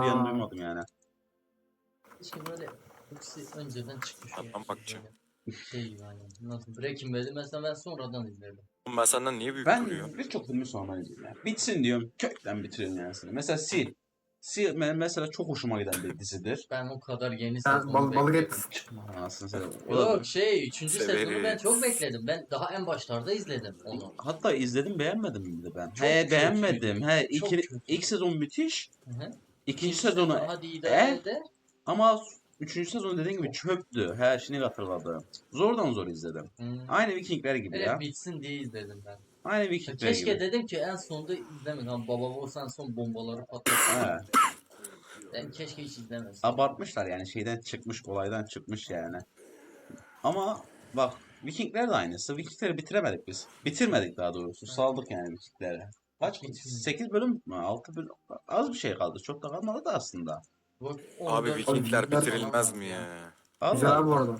bir an duymadım yani. İşte böyle hepsi önceden çıkmış. Adam yani. bakacağım. Böyle Şey gibi hani. Nasıl Breaking Bad'i mesela ben sonradan izledim. Oğlum ben senden niye büyük Ben duruyor? birçok filmi sonra. Yani. Bitsin diyorum kökten bitiriyorum yani. seni. Mesela Seal. Seal me- mesela çok hoşuma giden bir dizidir. Ben o kadar yeni Sen sezonu bal, balık bekledim. et. Anasını satayım. O da- Yok şey 3. Severiz. sezonu ben çok bekledim. Ben daha en başlarda izledim onu. Hatta izledim beğenmedim de ben. Çok He kötü. beğenmedim. He Çok iki, kötü. ilk sezon müthiş. Hı hı. İkinci sezonu hadi E? idare eder. ama üçüncü sezon dediğin gibi çöptü. Her şeyini hatırladım. Zordan zor izledim. Hı. Aynı Vikingler gibi Öyle ya. bitsin diye izledim ben. Aynı Vikingler Keşke gibi. dedim ki en sonunda izlemedim. Hani babam olsan son bombaları patlatsın. He. Ben keşke hiç izlemesin. Abartmışlar yani şeyden çıkmış, olaydan çıkmış yani. Ama bak Vikingler de aynısı. Vikingleri bitiremedik biz. Bitirmedik daha doğrusu. Saldık yani Vikingleri. Kaç? Bitirmedik. 8 bölüm mü? 6 bölüm. Az bir şey kaldı. Çok da kalmadı da aslında. Bak, Abi 14 Vikingler bitirilmez mi ya? Güzel abi bu arada.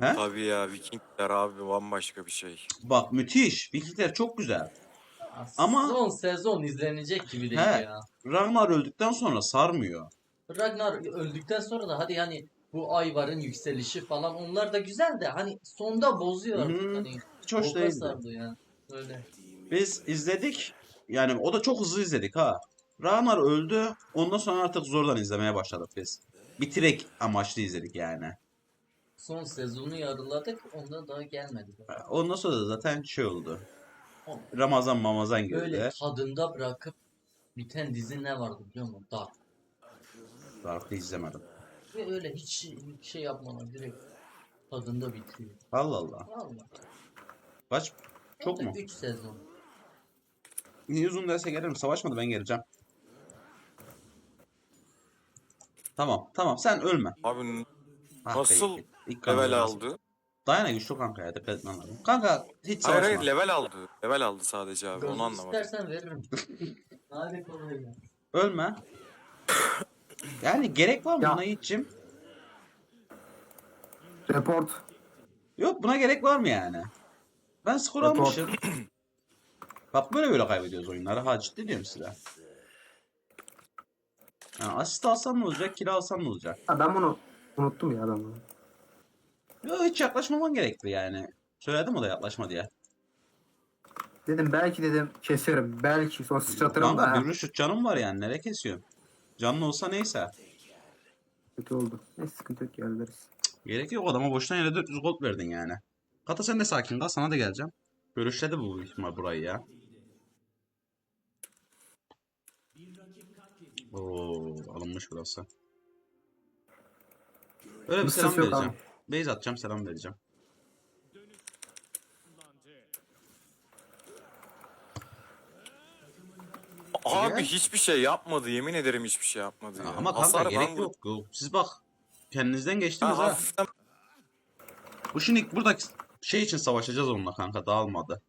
He? Tabii ya Vikingler abi bambaşka bir şey. Bak müthiş. Vikingler çok güzel. Ama son sezon izlenecek gibi değil He. ya. Ragnar öldükten sonra sarmıyor. Ragnar öldükten sonra da hadi hani bu Ayvar'ın yükselişi falan onlar da güzel de hani sonda bozuyor artık Hı, hani. Hiç hoş sardı ya. Öyle. Biz izledik. Yani o da çok hızlı izledik ha. Ragnar öldü. Ondan sonra artık zordan izlemeye başladık biz. Bitirek amaçlı izledik yani. Son sezonu yarıladık ondan daha gelmedi. Ondan sonra da zaten şey oldu. Ramazan mamazan Böyle girdi. tadında bırakıp biten dizi ne vardı biliyor musun? Dark. Dark'ı izlemedim. Ve öyle hiç şey yapmadan direkt tadında bitiyor. Allah Allah. Vallahi. Kaç? Çok mu? 3 sezon. Niye uzun derse gelirim. Savaşmadı ben geleceğim. Tamam tamam sen ölme. Abi Ah, Nasıl. İlk level aldı? Dayana güçlü kanka ya dikkat etmen lazım. Kanka hiç Hayır savaşma. hayır level aldı. Level aldı sadece abi onu anlamadım. istersen veririm. Hadi kolay gelsin. Ölme. Yani gerek var mı Ya. buna Yiğit'cim? Report. Yok buna gerek var mı yani? Ben skor Report. almışım. Bak böyle böyle kaybediyoruz oyunları. Ha ciddi diyorum size. Yani asist alsam ne olacak, kill alsam ne olacak? Ha, ben bunu unuttum ya ben bunu. Yok hiç yaklaşmaman gerekti yani. Söyledim o da yaklaşma diye. Dedim belki dedim keserim. Belki sonra sıçratırım da. Kanka ha. bir şut canım var yani nereye kesiyorum? Canlı olsa neyse. Kötü oldu. Neyse sıkıntı yok ya hallederiz. Gerek yok adama boşuna yere 400 gold verdin yani. Kata sen de sakin kal sana da geleceğim. Görüşledi bu ihtimal burayı ya. Oo alınmış burası. Öyle bir selam vereceğim. Base atacağım selam vereceğim. Abi hiçbir şey yapmadı yemin ederim hiçbir şey yapmadı ya. Ama kanka Hasar gerek yok. Go. Siz bak kendinizden Ha, geçtiniz ha. hafiften Bu şimdi buradaki şey için savaşacağız onunla kanka dağılmadı.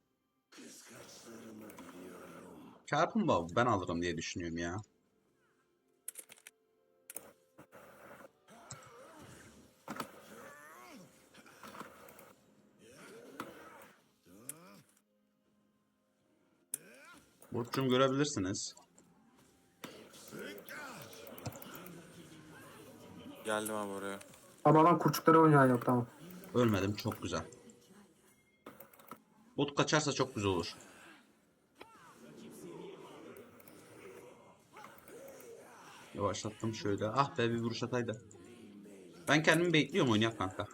Çarpın bu ben alırım diye düşünüyorum ya. Burç'um görebilirsiniz. geldim abi oraya. Ama lan kurçukları oynayan yok tamam. Ölmedim çok güzel. Bot kaçarsa çok güzel olur. Yavaşlattım şöyle. Ah be bir vuruş ataydı. Ben kendimi bekliyorum oynayak kanka.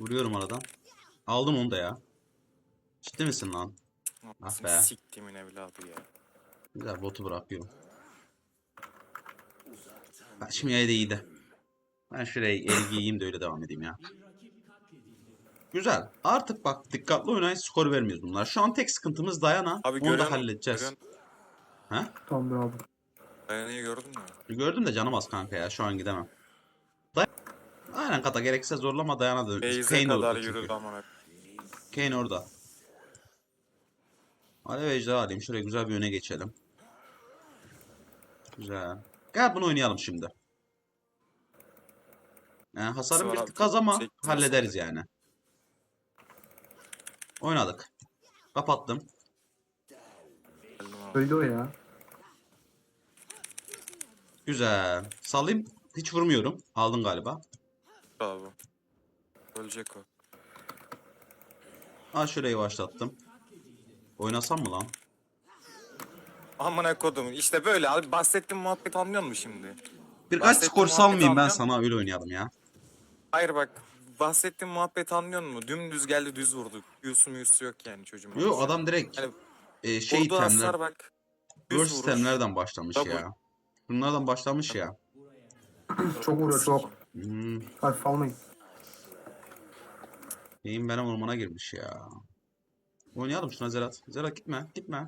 Vuruyorum aradan. Aldım onu da ya. Ciddi misin lan? Ah be. Siktimin evladı ya. Güzel botu bırakıyorum. Ben şimdi yayda iyiydi. Ben şuraya el giyeyim de öyle devam edeyim ya. Güzel. Artık bak dikkatli oynayın skor vermiyoruz bunlar. Şu an tek sıkıntımız Dayana. Abi Onu da halledeceğiz. gören Ha? Tamam bravo. dayanıyı gördün mü? Gördüm de canım az kanka ya. Şu an gidemem. Day Aynen kata gerekirse zorlama Dayana da. Beyze Kane kadar orada çünkü. yürüdü. Kane orada. Alev ejderha alayım. Şuraya güzel bir öne geçelim. Güzel. Gel bunu oynayalım şimdi. Yani hasarım bir tık az ama hallederiz yani. Oynadık. Kapattım. Öldü o ya. Güzel. Salayım. Hiç vurmuyorum. Aldın galiba. Abi. Ölecek o. Ha şurayı başlattım. Oynasam mı lan? Amına kodum. İşte böyle abi bahsettiğim muhabbet anlıyor musun şimdi? Birkaç Bahsettiğim skor muhabbeti salmayayım ben anlıyor sana öyle oynayalım ya. Hayır bak bahsettiğim muhabbet anlıyor musun? Dümdüz geldi düz vurdu. Yusu muyusu yok yani çocuğun. Yok adam direkt Yani e, şey Vurduğu itemler, bak. Düz burst itemlerden başlamış Double. ya. Bunlardan başlamış ya. Çok vuruyor çok. Hmm, Hafif almayın. benim benim ormana girmiş ya. Oynayalım şuna Zerat. Zerat gitme, gitme.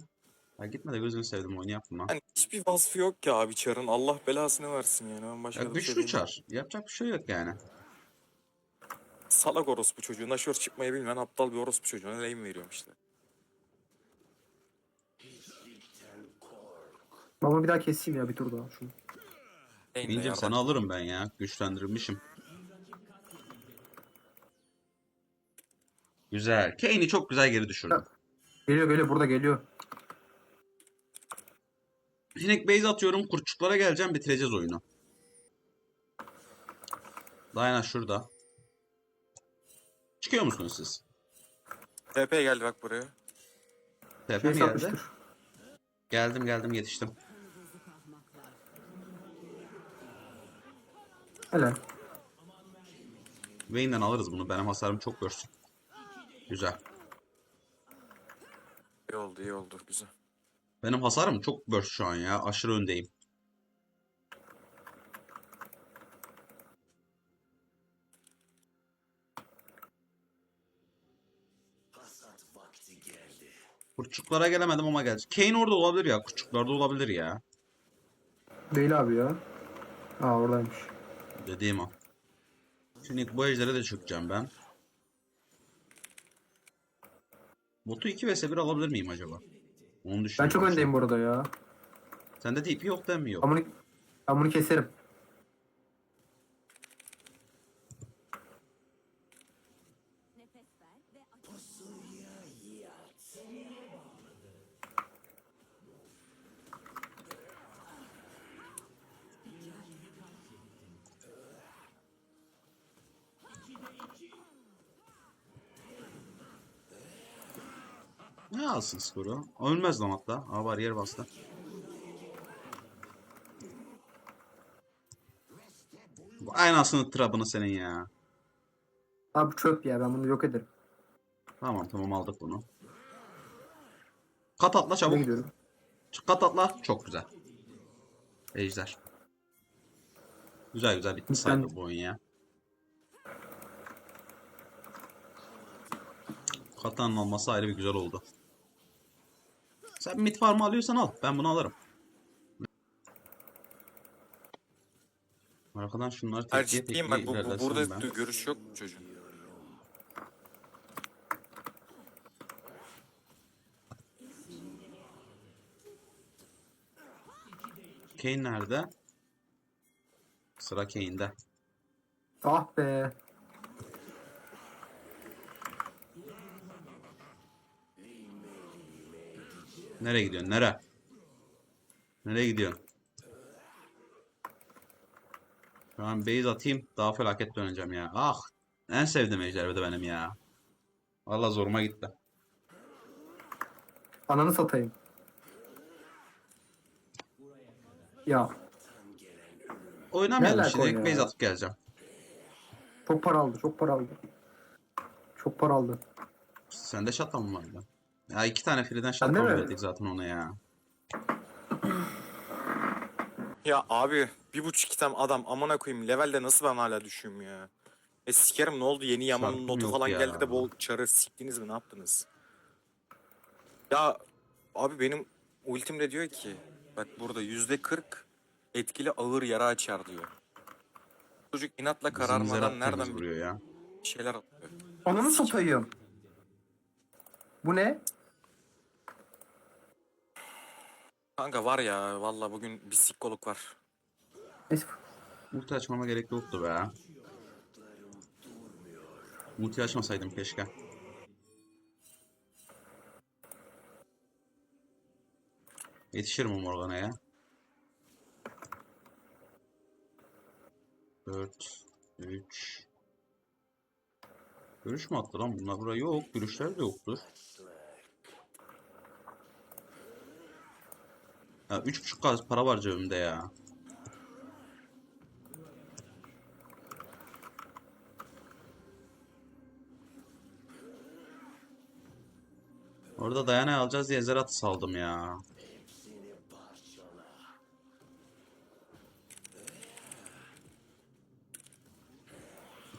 Ya gitme de gözünü sevdim oynayalım lan. Yani hiçbir vasfı yok ki abi çarın. Allah belasını versin yani. Ben başka Ya şey güçlü çar. Yapacak bir şey yok yani. Salak orospu çocuğu. Naşör çıkmayı bilmeyen aptal bir orospu çocuğuna lane veriyorum işte. Baba bir daha keseyim ya bir tur daha şunu. Ya, seni bak. alırım ben ya. Güçlendirilmişim. Güzel. Kane'i çok güzel geri düşürdüm. Geliyor geliyor burada geliyor. Hinek base atıyorum. Kurtçuklara geleceğim. Bitireceğiz oyunu. Diana şurada. Çıkıyor musunuz siz? TP geldi bak buraya. TP Şey mi geldi? satmıştır. Geldim geldim yetiştim. Helal. Vayne'den alırız bunu. Benim hasarım çok görsün. Güzel. İyi oldu iyi oldu güzel. Benim hasarım çok burst şu an ya. Aşırı öndeyim. Kurtçuklara gelemedim ama gelecek. Kane orada olabilir ya. Kurtçuklarda olabilir ya. Değil abi ya. Aa oradaymış. Dediğim o. Şimdi bu ejdere de çökeceğim ben. Botu 2 vs 1 alabilir miyim acaba? Onu Ben çok öndeyim bu arada ya. Sende TP yok değil mi? Yok. Ben bunu, ben bunu keserim. Ne alsın skoru? Ölmez lan hatta. Aa bariyer bastı. Bu aynasını trabını senin ya. Abi çöp ya ben bunu yok ederim. Tamam tamam aldık bunu. Kat atla çabuk. gidiyorum? Kat atla. Çok güzel. Ejder. Güzel güzel bitti Ben- sayılır bu oyun ya. Katanın olması ayrı bir güzel oldu. Sen mid farm'ı alıyorsan al. Ben bunu alırım. Arkadan şunları Hayır tekliye ciddiyim tekliye bak bu, bu, ilerlesem burada ben. görüş yok mu çocuğun? Kane nerede? Sıra Kane'de. Ah be. Nereye gidiyorsun? Nere? Nereye gidiyorsun? Şu an base atayım. Daha felaket döneceğim ya. Ah! En sevdiğim ejder de benim ya. Valla zoruma gitti. Ananı satayım. Ya Oynamayalım Ne şimdi. o Base atıp geleceğim. çok para aldı çok para aldı. Çok para aldı. Sende şatan mı vardı? Ya iki tane free'den mi? verdik zaten ona ya. Ya abi bir buçuk item adam amına koyayım levelde nasıl ben hala düşüyorum ya. E sikerim ne oldu yeni Yaman'ın Şarkım notu yok falan ya. geldi de bol çarı siktiniz mi ne yaptınız? Ya abi benim ultimde diyor ki bak burada yüzde kırk etkili ağır yara açar diyor. Çocuk inatla Bizim kararmadan Zerat nereden bir vuruyor ya. şeyler atıyor. Ananı satayım. Bu ne? Kanka var ya valla bugün bir sikkoluk var. Neyse. Açmama gerek yoktu be. Ulti açmasaydım keşke. Yetişir mi Morgana ya? 4 3 Görüş mü attı lan bunlar? Buraya yok. Görüşler de yoktur. Ya 3.5 gaz para var cebimde ya. Orada Dayana'yı alacağız diye Zerat'ı saldım ya.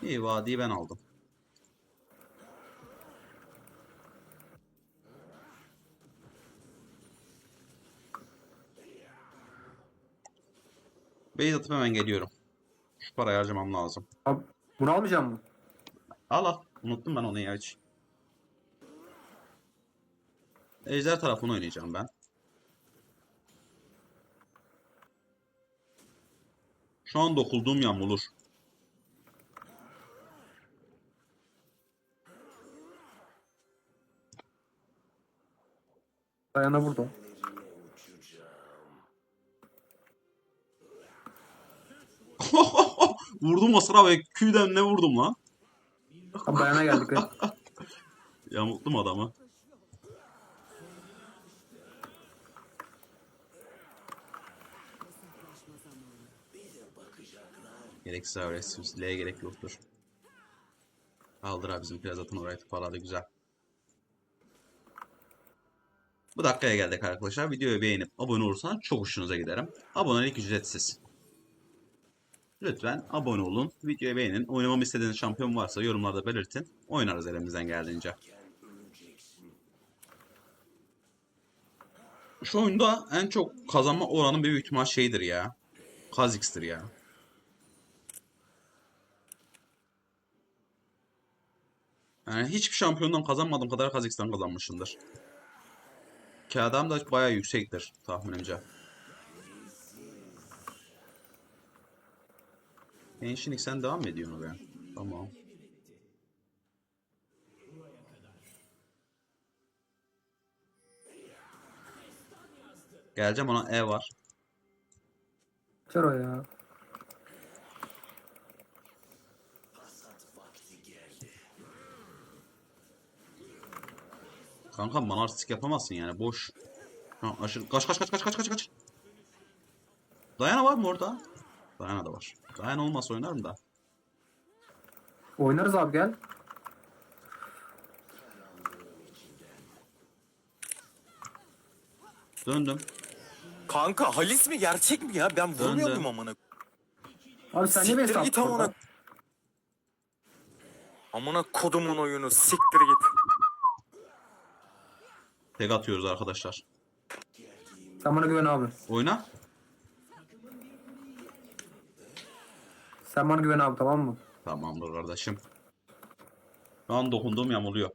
İyi vadiyi ben aldım. Beyz atıp hemen geliyorum. Şu parayı harcamam lazım. Abi, bunu almayacağım mı? Al al. Unuttum ben onu ya hiç. Ejder tarafını oynayacağım ben. Şu an dokulduğum yağmurur. Dayana burada. Vurdum o sıra ve Q'den ne vurdum lan? Abi dayana geldik. evet. Yamulttum adamı. Gereksiz agresifliğe gerek yoktur. Kaldır abi bizim plazatın orayı toparladı güzel. Bu dakikaya geldik arkadaşlar. Videoyu beğenip abone olursanız çok hoşunuza giderim. Abonelik ücretsiz. Lütfen abone olun, videoyu beğenin. Oynamamı istediğiniz şampiyon varsa yorumlarda belirtin. Oynarız elimizden geldiğince. Şu oyunda en çok kazanma oranı büyük ihtimal şeydir ya. Kha'Zix'tir ya. Yani hiçbir şampiyondan kazanmadığım kadar Kha'Zix'ten kazanmışımdır. Ki adam da bayağı yüksektir tahminimce. Genshin sen devam mı ediyorsun oraya? Tamam. Geleceğim ona E var. Çar o ya. Kanka bana artistik yapamazsın yani boş. Ha, aşırı kaç kaç kaç kaç kaç kaç kaç. Dayana var mı orada? Dayana da var. Dayana olmasa oynarım da. Oynarız abi gel. Döndüm. Kanka Halis mi gerçek mi ya? Ben vurmuyordum amına. Abi sen niye beni Siktir git sattın amına. orada? Amına kodumun oyunu siktir git. Tek atıyoruz arkadaşlar. Sen bana güven abi. Oyna. Sen bana güven abi tamam mı? Tamamdır kardeşim. Şu an dokunduğum yamuluyor.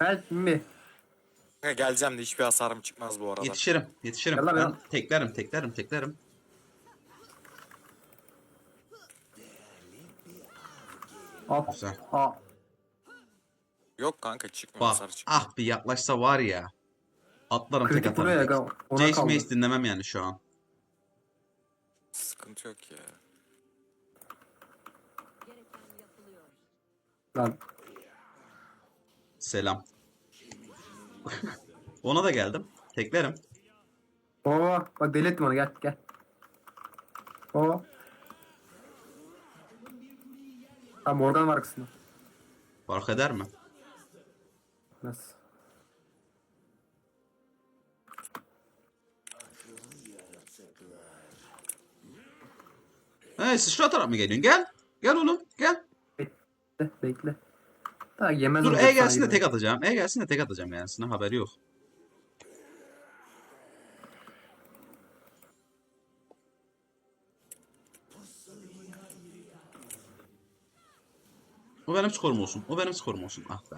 Gel mi? Kanka geleceğim de hiçbir hasarım çıkmaz bu arada. Yetişirim. Yetişirim. Yallah Ben ben- teklerim, teklerim, teklerim. Al. Güzel. Al. Yok kanka çıkmıyor Bak, hasar çıkmıyor. ah bir yaklaşsa var ya. Atlarım tek Kritik buraya atarım. Ona Jace kaldı. Mace dinlemem yani şu an. Sıkıntı yok ya. Gereken yapılıyor. Lan. Selam. Ona da geldim. Teklerim. Oo, bak deli ettim onu gel gel. Oo. Ha Morgan var kısmı. Fark eder mi? Nasıl? Hey sıçratarak mı geliyorsun? Gel. Gel oğlum. Gel. Bekle bekle. Daha yemez Dur E hep gelsin de sana tek atacağım. E gelsin de tek atacağım kendisine. Haberi yok. Bu benim skorum olsun. O benim skorum olsun. Ah be.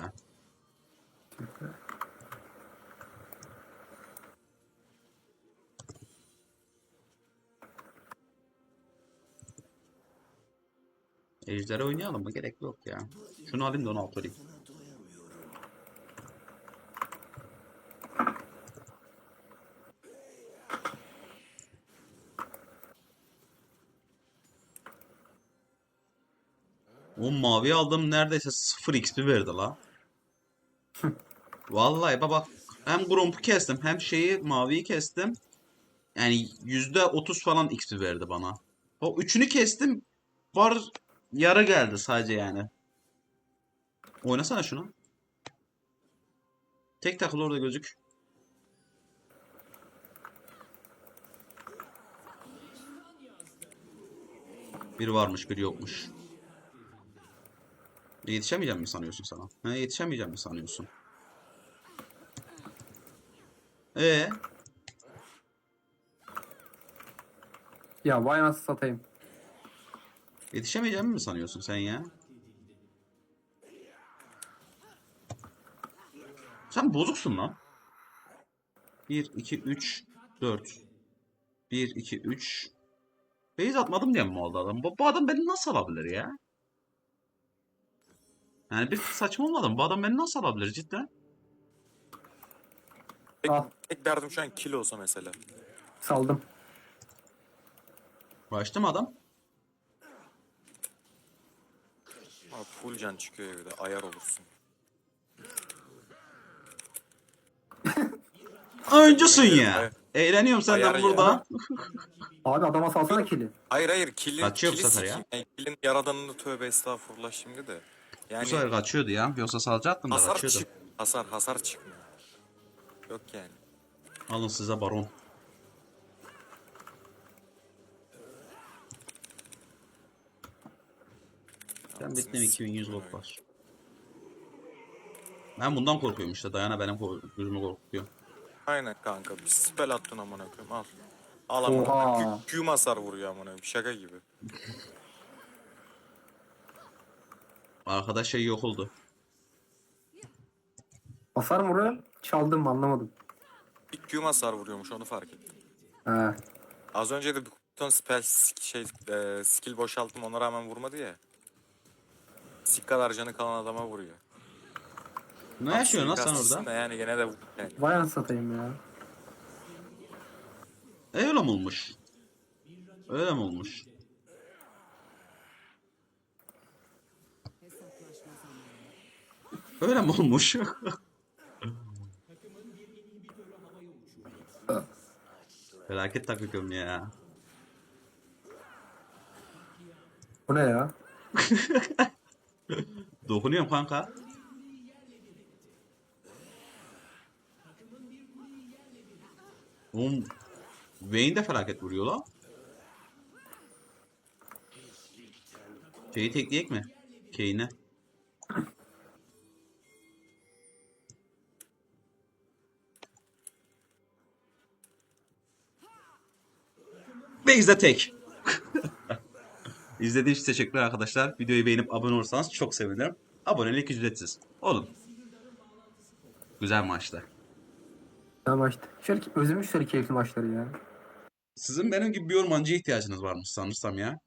Ejder'e oynayalım mı? Gerek yok ya. Şunu alayım da onu alt alayım. O mavi aldım neredeyse 0 XP verdi la. Vallahi baba hem Gromp'u kestim hem şeyi maviyi kestim. Yani %30 falan XP verdi bana. O üçünü kestim. Var yarı geldi sadece yani. Oynasana şunu. Tek takıl orada gözük. Bir varmış, bir yokmuş. Yetişemeyeceğim mi sanıyorsun sana? Ha, yetişemeyeceğim mi sanıyorsun? Ee, Ya vay nasıl satayım. yetişemeyeceğim mi sanıyorsun sen ya? Sen bozuksun lan. 1, 2, 3, 4. 1, 2, 3. Beyz atmadım diye mi oldu adam? Bu, bu adam beni nasıl alabilir ya? Yani bir saçma olmadı mı? Bu adam beni nasıl alabilir cidden? Tek, Al. tek derdim şu an kill olsa mesela. Saldım. Başta mı adam? Ama full can çıkıyor evde. Ayar olursun. Öncüsün ya. Eğleniyorum senden Ayar burada. Abi adama salsana kili. Hayır hayır kill'in, Kaçıyor bu sefer ya. Yani kill'in yaradanını tövbe estağfurullah şimdi de. Bu Yani sefer kaçıyordu ya. Yoksa salacaktım da hasar kaçıyordu. çık. Hasar hasar çıkmıyor. Yok yani. Alın size baron. Ben bittim 2100 sikeyim gold var. Ben bundan korkuyorum işte. Dayana benim kork- gözümü korkutuyor. Aynen kanka. Bir spell attın amına koyayım al. Al amına Oha. koyayım. Kü- Küm hasar vuruyor amına koyayım. Şaka gibi. Arkadaş şey yok oldu. Hasar mı vuruyor? Çaldım mı anlamadım. Bir küm hasar vuruyormuş onu fark ettim. He. Az önce de bir ton spell şey e, skill boşalttım ona rağmen vurmadı ya. Sik kadar canı kalan adama vuruyor. Ne yaşıyorsun lan sen Suikastçısın orada? da Yani gene de yani. Vay nasıl satayım ya. E, öyle mi olmuş? Öyle mi olmuş? Öyle mi olmuş? Felaket takıyorum ya. Bu ne ya? Dokunuyorum kanka. Oğlum Vayne de felaket vuruyor lan. Şeyi tekleyek mi? Kane'e. Base'de tek. İzlediğiniz için teşekkürler arkadaşlar. Videoyu beğenip abone olursanız çok sevinirim. Abonelik ücretsiz. Olun. Güzel maçtı. Güzel maçtı. Şöyle özümüş şöyle keyifli maçları ya. Sizin benim gibi bir ormancıya ihtiyacınız varmış sanırsam ya.